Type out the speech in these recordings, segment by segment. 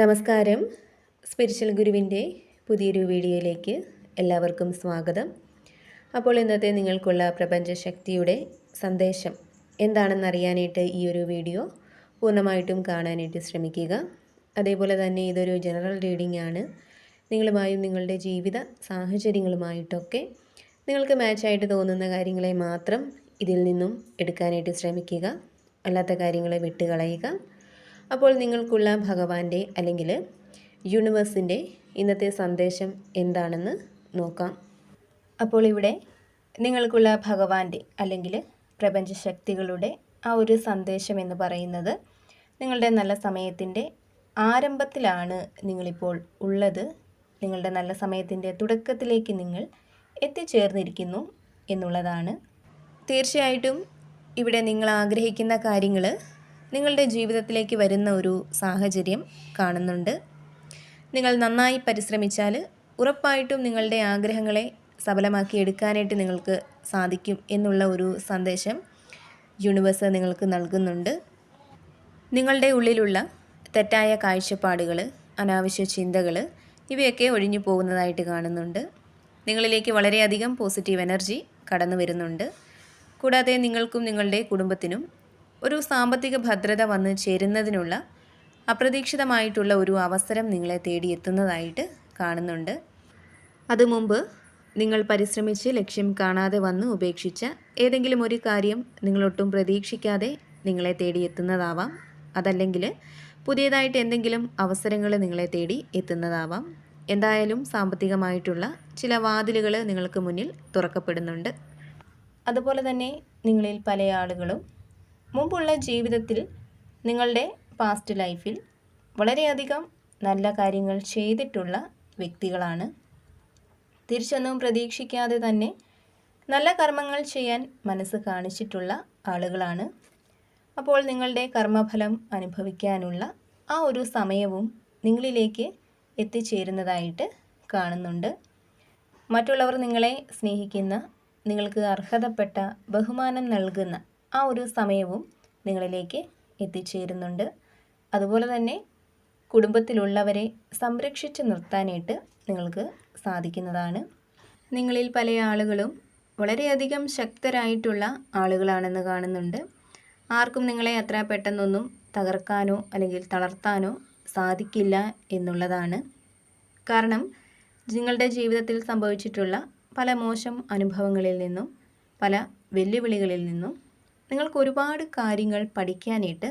നമസ്കാരം. സ്പിരിച്വൽ ഗുരുവിന്റെ പുതിയൊരു വീഡിയോയിലേക്ക് എല്ലാവർക്കും സ്വാഗതം. അപ്പോൾ ഇന്നത്തെ നിങ്ങൾക്കുള്ള പ്രപഞ്ചശക്തിയുടെ സന്ദേശം എന്താണെന്നറിയാനായിട്ട് ഈ ഒരു വീഡിയോ പൂർണമായിട്ടും കാണാനായിട്ട് ശ്രമിക്കുക. അതേപോലെ തന്നെ ഇതൊരു ജനറൽ റീഡിംഗ് ആണ് നിങ്ങളുമായും നിങ്ങളുടെ ജീവിത സാഹചര്യങ്ങളുമായിട്ടൊക്കെ നിങ്ങൾക്ക് മാച്ചായിട്ട് തോന്നുന്ന കാര്യങ്ങളെ മാത്രം ഇതിൽ നിന്നും എടുക്കാനായിട്ട് ശ്രമിക്കുക. അല്ലാത്ത കാര്യങ്ങളെ വിട്ടുകളയുക. അപ്പോൾ നിങ്ങൾക്കുള്ള ഭഗവാന്റെ അല്ലെങ്കിൽ യൂണിവേഴ്സിന്റെ ഇന്നത്തെ സന്ദേശം എന്താണെന്ന് നോക്കാം. അപ്പോൾ ഇവിടെ നിങ്ങൾക്കുള്ള ഭഗവാന്റെ അല്ലെങ്കിൽ പ്രപഞ്ചശക്തികളുടെ ആ ഒരു സന്ദേശം എന്ന് പറയുന്നത് നിങ്ങളുടെ നല്ല സമയത്തിന്റെ ആരംഭത്തിലാണ് നിങ്ങളിപ്പോൾ ഉള്ളത്. നിങ്ങളുടെ നല്ല സമയത്തിന്റെ തുടക്കത്തിലേക്ക് നിങ്ങൾ എത്തിച്ചേർന്നിരിക്കുന്നു എന്നുള്ളതാണ്. തീർച്ചയായിട്ടും ഇവിടെ നിങ്ങൾ ആഗ്രഹിക്കുന്ന കാര്യങ്ങൾ നിങ്ങളുടെ ജീവിതത്തിലേക്ക് വരുന്ന ഒരു സാഹചര്യം കാണുന്നുണ്ട്. നിങ്ങൾ നന്നായി പരിശ്രമിച്ചാൽ ഉറപ്പായിട്ടും നിങ്ങളുടെ ആഗ്രഹങ്ങളെ സഫലമാക്കി എടുക്കാനായിട്ട് നിങ്ങൾക്ക് സാധിക്കും എന്നുള്ള ഒരു സന്ദേശം യൂണിവേഴ്സ് നിങ്ങൾക്ക് നൽകുന്നുണ്ട്. നിങ്ങളുടെ ഉള്ളിലുള്ള തെറ്റായ കാഴ്ചപ്പാടുകൾ അനാവശ്യ ചിന്തകൾ ഇവയൊക്കെ ഒഴിഞ്ഞു പോകുന്നതായിട്ട് കാണുന്നുണ്ട്. നിങ്ങളിലേക്ക് വളരെയധികം പോസിറ്റീവ് എനർജി കടന്നു വരുന്നുണ്ട് കൂടാതെ നിങ്ങൾക്കും നിങ്ങളുടെ കുടുംബത്തിനും ഒരു സാമ്പത്തിക ഭദ്രത വന്ന് ചേരുന്നതിനുള്ള അപ്രതീക്ഷിതമായിട്ടുള്ള ഒരു അവസരം നിങ്ങളെ തേടിയെത്തുന്നതായിട്ട് കാണുന്നുണ്ട്. അത് മുമ്പ് നിങ്ങൾ പരിശ്രമിച്ച് ലക്ഷ്യം കാണാതെ വന്ന് ഉപേക്ഷിച്ച ഏതെങ്കിലും ഒരു കാര്യം നിങ്ങളൊട്ടും പ്രതീക്ഷിക്കാതെ നിങ്ങളെ തേടിയെത്തുന്നതാവാം. അതല്ലെങ്കിൽ പുതിയതായിട്ട് എന്തെങ്കിലും അവസരങ്ങൾ നിങ്ങളെ തേടി എത്തുന്നതാവാം. എന്തായാലും സാമ്പത്തികമായിട്ടുള്ള ചില വാതിലുകൾ നിങ്ങൾക്ക് മുന്നിൽ തുറക്കപ്പെടുന്നുണ്ട്. അതുപോലെ തന്നെ നിങ്ങളിൽ പല ആളുകളും മുമ്പുള്ള ജീവിതത്തിൽ നിങ്ങളുടെ പാസ്റ്റ് ലൈഫിൽ വളരെയധികം നല്ല കാര്യങ്ങൾ ചെയ്തിട്ടുള്ള വ്യക്തികളാണ്. തിരിച്ചൊന്നും പ്രതീക്ഷിക്കാതെ തന്നെ നല്ല കർമ്മങ്ങൾ ചെയ്യാൻ മനസ്സ് കാണിച്ചിട്ടുള്ള ആളുകളാണ്. അപ്പോൾ നിങ്ങളുടെ കർമ്മഫലം അനുഭവിക്കാനുള്ള ആ ഒരു സമയവും നിങ്ങളിലേക്ക് എത്തിച്ചേരുന്നതായിട്ട് കാണുന്നുണ്ട്. മറ്റുള്ളവർ നിങ്ങളെ സ്നേഹിക്കുന്ന നിങ്ങൾക്ക് അർഹതപ്പെട്ട ബഹുമാനം നൽകുന്ന ആ ഒരു സമയവും നിങ്ങളിലേക്ക് എത്തിച്ചേരുന്നുണ്ട്. അതുപോലെ തന്നെ കുടുംബത്തിലുള്ളവരെ സംരക്ഷിച്ച് നിർത്താനായിട്ട് നിങ്ങൾക്ക് സാധിക്കുന്നതാണ്. നിങ്ങളിൽ പല ആളുകളും വളരെയധികം ശക്തരായിട്ടുള്ള ആളുകളാണെന്ന് കാണുന്നുണ്ട്. ആർക്കും നിങ്ങളെ അത്ര പെട്ടെന്നൊന്നും തകർക്കാനോ അല്ലെങ്കിൽ തളർത്താനോ സാധിക്കില്ല എന്നുള്ളതാണ്. കാരണം നിങ്ങളുടെ ജീവിതത്തിൽ സംഭവിച്ചിട്ടുള്ള പല മോശം അനുഭവങ്ങളിൽ നിന്നും പല വെല്ലുവിളികളിൽ നിന്നും നിങ്ങൾക്ക് ഒരുപാട് കാര്യങ്ങൾ പഠിക്കാനായിട്ട്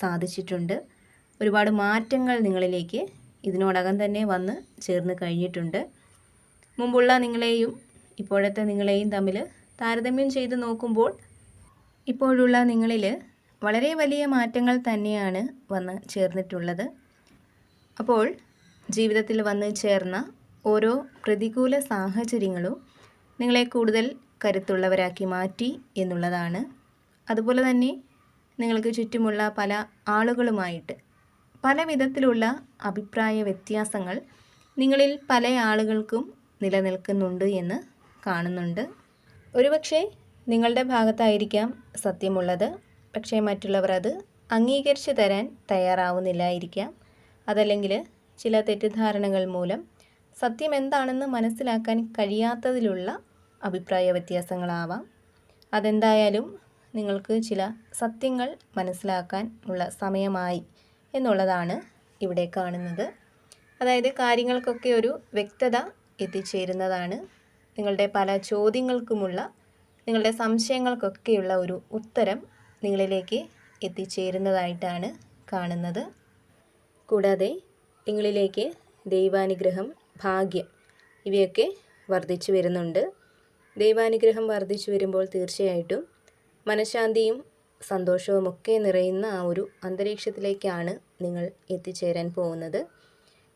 സാധിച്ചിട്ടുണ്ട്. ഒരുപാട് മാറ്റങ്ങൾ നിങ്ങളിലേക്ക് ഇതിനോടകം തന്നെ വന്ന് ചേർന്ന് കഴിഞ്ഞിട്ടുണ്ട്. മുമ്പുള്ള നിങ്ങളെയും ഇപ്പോഴത്തെ നിങ്ങളെയും തമ്മിൽ താരതമ്യം ചെയ്ത് നോക്കുമ്പോൾ ഇപ്പോഴുള്ള നിങ്ങളിൽ വളരെ വലിയ മാറ്റങ്ങൾ തന്നെയാണ് വന്ന് ചേർന്നിട്ടുള്ളത്. അപ്പോൾ ജീവിതത്തിൽ വന്ന് ചേർന്ന ഓരോ പ്രതികൂല സാഹചര്യങ്ങളും നിങ്ങളെ കൂടുതൽ കരുത്തുള്ളവരാക്കി മാറ്റി എന്നുള്ളതാണ്. അതുപോലെ തന്നെ നിങ്ങൾക്ക് ചുറ്റുമുള്ള പല ആളുകളുമായിട്ട് പല വിധത്തിലുള്ള അഭിപ്രായ വ്യത്യാസങ്ങൾ നിങ്ങളിൽ പല ആളുകൾക്കും നിലനിൽക്കുന്നുണ്ട് എന്ന് കാണുന്നുണ്ട്. ഒരുപക്ഷെ നിങ്ങളുടെ ഭാഗത്തായിരിക്കാം സത്യമുള്ളത്. പക്ഷേ മറ്റുള്ളവർ അത് അംഗീകരിച്ചു തരാൻ തയ്യാറാവുന്നില്ലായിരിക്കാം. അതല്ലെങ്കിൽ ചില തെറ്റിദ്ധാരണകൾ മൂലം സത്യം എന്താണെന്ന് മനസ്സിലാക്കാൻ കഴിയാത്തതിലുള്ള അഭിപ്രായ വ്യത്യാസങ്ങളാവാം. അതെന്തായാലും നിങ്ങൾക്ക് ചില സത്യങ്ങൾ മനസ്സിലാക്കാൻ ഉള്ള സമയമായി എന്നുള്ളതാണ് ഇവിടെ കാണുന്നത്. അതായത് കാര്യങ്ങൾക്കൊക്കെ ഒരു വ്യക്തത എത്തിച്ചേരുന്നതാണ്. നിങ്ങളുടെ പല ചോദ്യങ്ങൾക്കുമുള്ള നിങ്ങളുടെ സംശയങ്ങൾക്കൊക്കെയുള്ള ഒരു ഉത്തരം നിങ്ങളിലേക്ക് എത്തിച്ചേരുന്നതായിട്ടാണ് കാണുന്നത്. കൂടാതെ നിങ്ങളിലേക്ക് ദൈവാനുഗ്രഹം ഭാഗ്യം ഇവയൊക്കെ വർദ്ധിച്ചു വരുന്നുണ്ട്. ദൈവാനുഗ്രഹം വർദ്ധിച്ചു വരുമ്പോൾ തീർച്ചയായിട്ടും മനഃശാന്തിയും സന്തോഷവും ഒക്കെ നിറയുന്ന ആ ഒരു അന്തരീക്ഷത്തിലേക്കാണ് നിങ്ങൾ എത്തിച്ചേരാൻ പോകുന്നത്.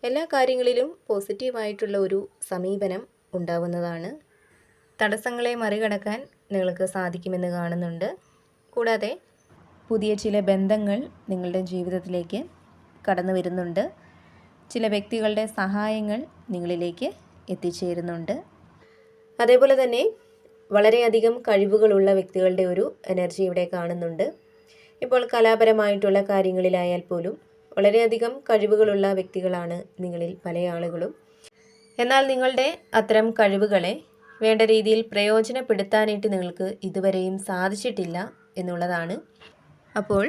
എല്ലാ കാര്യങ്ങളിലും പോസിറ്റീവായിട്ടുള്ള ഒരു സമീപനം ഉണ്ടാവുന്നതാണ്. തടസ്സങ്ങളെ മറികടക്കാൻ നിങ്ങൾക്ക് സാധിക്കുമെന്ന് കാണുന്നുണ്ട്. കൂടാതെ പുതിയ ചില ബന്ധങ്ങൾ നിങ്ങളുടെ ജീവിതത്തിലേക്ക് കടന്നു വരുന്നുണ്ട്. ചില വ്യക്തികളുടെ സഹായങ്ങൾ നിങ്ങളിലേക്ക് എത്തിച്ചേരുന്നുണ്ട്. അതേപോലെ തന്നെ വളരെയധികം കഴിവുകളുള്ള വ്യക്തികളുടെ ഒരു എനർജി ഇവിടെ കാണുന്നുണ്ട്. ഇപ്പോൾ കലാപരമായിട്ടുള്ള കാര്യങ്ങളിലായാൽ പോലും വളരെയധികം കഴിവുകളുള്ള വ്യക്തികളാണ് നിങ്ങളിൽ പല ആളുകളും. എന്നാൽ നിങ്ങളുടെ അത്തരം കഴിവുകളെ വേണ്ട രീതിയിൽ പ്രയോജനപ്പെടുത്താനായിട്ട് നിങ്ങൾക്ക് ഇതുവരെയും സാധിച്ചിട്ടില്ല എന്നുള്ളതാണ്. അപ്പോൾ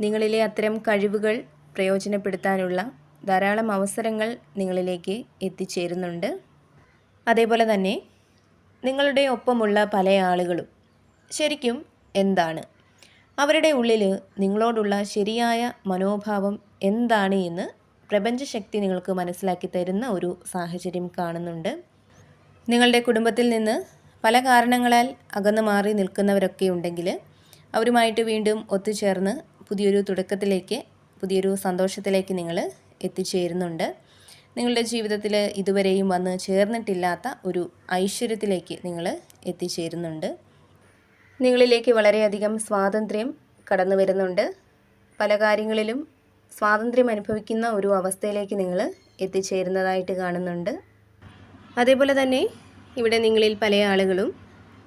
നിങ്ങളിലെ അത്തരം കഴിവുകൾ പ്രയോജനപ്പെടുത്താനുള്ള ധാരാളം അവസരങ്ങൾ നിങ്ങളിലേക്ക് എത്തിച്ചേരുന്നുണ്ട്. അതേപോലെ തന്നെ നിങ്ങളുടെ ഒപ്പമുള്ള പല ആളുകളും ശരിക്കും എന്താണ്? അവരുടെ ഉള്ളിൽ നിങ്ങളോടുള്ള ശരിയായ മനോഭാവം എന്താണ് എന്ന് പ്രപഞ്ചശക്തി നിങ്ങൾക്ക് മനസ്സിലാക്കി തരുന്ന ഒരു സാഹചര്യം കാണുന്നുണ്ട്. നിങ്ങളുടെ കുടുംബത്തിൽ നിന്ന് പല കാരണങ്ങളാൽ അകന്നു മാറി നിൽക്കുന്നവരൊക്കെ ഉണ്ടെങ്കിൽ അവരുമായിട്ട് വീണ്ടും ഒത്തുചേർന്ന് പുതിയൊരു തുടക്കത്തിലേക്ക് പുതിയൊരു സന്തോഷത്തിലേക്ക് നിങ്ങൾ എത്തിച്ചേരുന്നുണ്ട്. നിങ്ങളുടെ ജീവിതത്തിൽ ഇതുവരെയും വന്ന് ചേർന്നിട്ടില്ലാത്ത ഒരു ഐശ്വര്യത്തിലേക്ക് നിങ്ങൾ എത്തിച്ചേരുന്നുണ്ട്. നിങ്ങളിലേക്ക് വളരെയധികം സ്വാതന്ത്ര്യം കടന്നു വരുന്നുണ്ട്. പല കാര്യങ്ങളിലും സ്വാതന്ത്ര്യം അനുഭവിക്കുന്ന ഒരു അവസ്ഥയിലേക്ക് നിങ്ങൾ എത്തിച്ചേരുന്നതായിട്ട് കാണുന്നുണ്ട്. അതേപോലെ തന്നെ ഇവിടെ നിങ്ങളിൽ പല ആളുകളും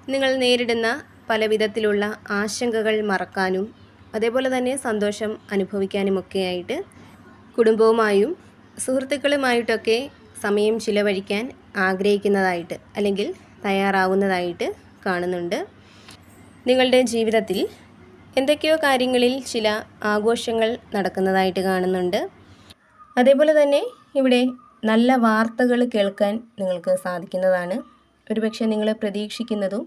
നിങ്ങൾ നേരിടുന്ന പല വിധത്തിലുള്ള ആശങ്കകൾ മറക്കാനും അതേപോലെ തന്നെ സന്തോഷം അനുഭവിക്കാനുമൊക്കെയായിട്ട് കുടുംബവുമായും സുഹൃത്തുക്കളുമായിട്ടൊക്കെ സമയം ചിലവഴിക്കാൻ ആഗ്രഹിക്കുന്നതായിട്ട് അല്ലെങ്കിൽ തയ്യാറാവുന്നതായിട്ട് കാണുന്നുണ്ട്. നിങ്ങളുടെ ജീവിതത്തിൽ എന്തൊക്കെയോ കാര്യങ്ങളിൽ ചില ആഘോഷങ്ങൾ നടക്കുന്നതായിട്ട് കാണുന്നുണ്ട്. അതേപോലെ തന്നെ ഇവിടെ നല്ല വാർത്തകൾ കേൾക്കാൻ നിങ്ങൾക്ക് സാധിക്കുന്നതാണ്. ഒരുപക്ഷെ നിങ്ങൾ പ്രതീക്ഷിക്കുന്നതും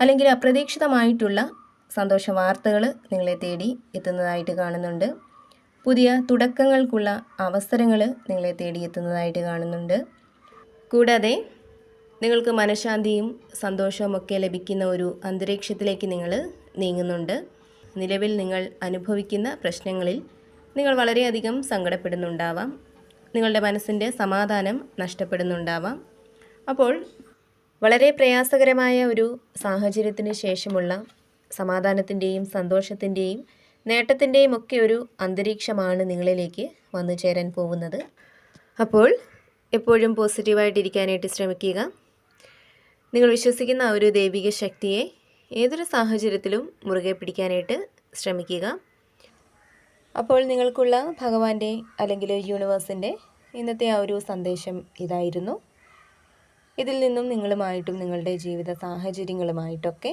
അല്ലെങ്കിൽ അപ്രതീക്ഷിതമായിട്ടുള്ള സന്തോഷ വാർത്തകൾ നിങ്ങളെ തേടി എത്തുന്നതായിട്ട് കാണുന്നുണ്ട്. പുതിയ തുടക്കങ്ങൾക്കുള്ള അവസരങ്ങൾ നിങ്ങളെ തേടിയെത്തുന്നതായിട്ട് കാണുന്നുണ്ട്. കൂടാതെ നിങ്ങൾക്ക് മനഃശാന്തിയും സന്തോഷവും ഒക്കെ ലഭിക്കുന്ന ഒരു അന്തരീക്ഷത്തിലേക്ക് നിങ്ങൾ നീങ്ങുന്നുണ്ട്. നിലവിൽ നിങ്ങൾ അനുഭവിക്കുന്ന പ്രശ്നങ്ങളിൽ നിങ്ങൾ വളരെയധികം സങ്കടപ്പെടുന്നുണ്ടാവാം. നിങ്ങളുടെ മനസ്സിന്റെ സമാധാനം നഷ്ടപ്പെടുന്നുണ്ടാവാം. അപ്പോൾ വളരെ പ്രയാസകരമായ ഒരു സാഹചര്യത്തിന് ശേഷമുള്ള സമാധാനത്തിന്റെയും സന്തോഷത്തിന്റെയും നേട്ടത്തിന്റെയും ഒക്കെ ഒരു അന്തരീക്ഷമാണ് നിങ്ങളിലേക്ക് വന്നു ചേരാൻ പോകുന്നത്. അപ്പോൾ എപ്പോഴും പോസിറ്റീവായിട്ടിരിക്കാനായിട്ട് ശ്രമിക്കുക. നിങ്ങൾ വിശ്വസിക്കുന്ന ഒരു ദൈവിക ശക്തിയെ ഏതൊരു സാഹചര്യത്തിലും മുറുകെ പിടിക്കാനായിട്ട് ശ്രമിക്കുക. അപ്പോൾ നിങ്ങൾക്കുള്ള ഭഗവാന്റെ അല്ലെങ്കിൽ യൂണിവേഴ്സിന്റെ ഇന്നത്തെ ആ ഒരു സന്ദേശം ഇതായിരുന്നു. ഇതിൽ നിന്നും നിങ്ങളുമായിട്ടും നിങ്ങളുടെ ജീവിത സാഹചര്യങ്ങളുമായിട്ടൊക്കെ